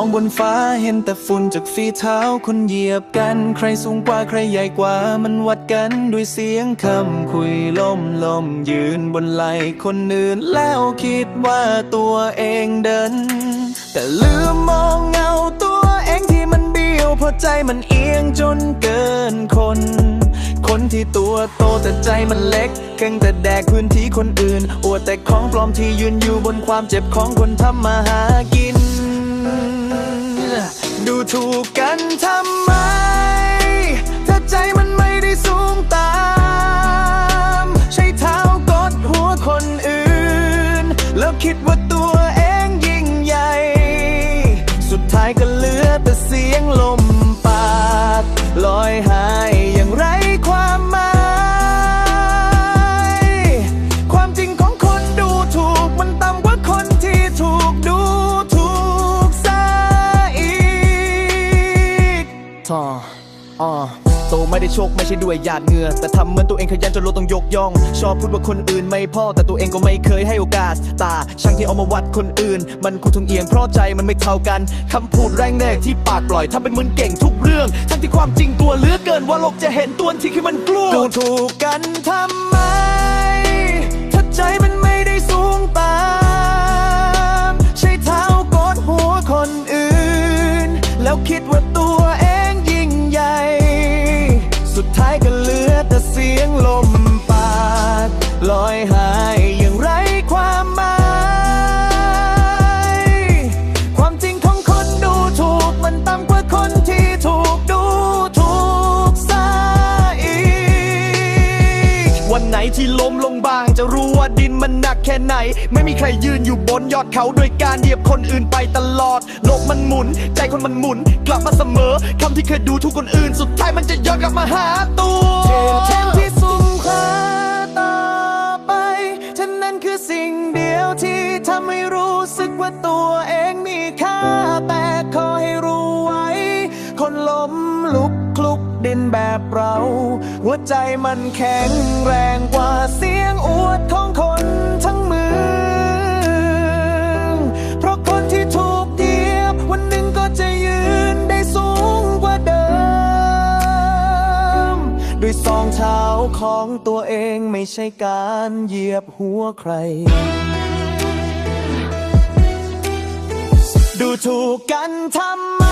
มองบนฟ้าเห็นแต่ฝุ่นจากฝีเท้าคนเหยียบกัน ใครสูงกว่าใครใหญ่กว่ามันวัดกันด้วยเสียงคำคุยล้มลมยืนบนไหล่คนอื่นแล้วคิดว่าตัวเองเดิน แต่ลืมมองเงาตัวเองที่มันเบี้ยวเพราะใจมันเอียงจนเกินคน คนที่ตัวโตแต่ใจมันเล็กเก่งแต่แดกพื้นที่คนอื่นอวดแต่ของปลอมที่ยืนอยู่บนความเจ็บของคนทำมาหากิน ถูกกันทำไม ถ้าใจมันไม่ได้สูงตาม ใช้เท้ากดหัวคนอื่น แล้วคิดว่าตัวเองยิ่งใหญ่ สุดท้ายก็เหลือแต่เสียงลม ท่ออ่อโตไม่ได้โชคไม่ใช่ด้วยหยาดเหงื่อ แต่ทำเหมือนตัวเองขยันจนโลต้องยกย่อง ชอบพูดว่าคนอื่นไม่พอแต่ตัวเองก็ไม่เคยให้โอกาส ตา ช่างที่เอามาวัดคนอื่น มันคงทงเอียงเพราะใจมันไม่เท่ากันคำพูดแรงแรกที่ปากปล่อยทำเป็นเหมือนเก่งทุกเรื่อง ทั้งที่ความจริงตัวเลือเกินว่าโลกจะเห็นตัวที่คือมันกลัวดูถูกกันทำไม ที่ล้มลงบาง จะรู้ว่าดินมันหนักแค่ไหน ไม่มีใครยืนอยู่บนยอดเขาโดยการเหยียบคนอื่นไปตลอด โลกมันหมุน ใจคนมันหมุน กลับมาเสมอคำที่เคยดูทุกคนอื่น สุดท้ายมันจะย้อนกลับมาหาตัวเทนเทนที่สุ่มคาต่อไปท่านั้นคือสิ่งเดียวที่ทำให้รู้สึกว่าตัวเองมีค่าแต่ขอให้รู้ไว้ คนล้มลุกคลุก ดินแบบเรา หัวใจมันแข็งแรงกว่าเสียงอวดของคนทั้งเมืองเพราะคนที่ถูกเหยียบ วันหนึ่งก็จะยืนได้สูงกว่าเดิม ด้วยสองเท้าของตัวเองไม่ใช่การเหยียบหัวใครดูถูกกันทำไม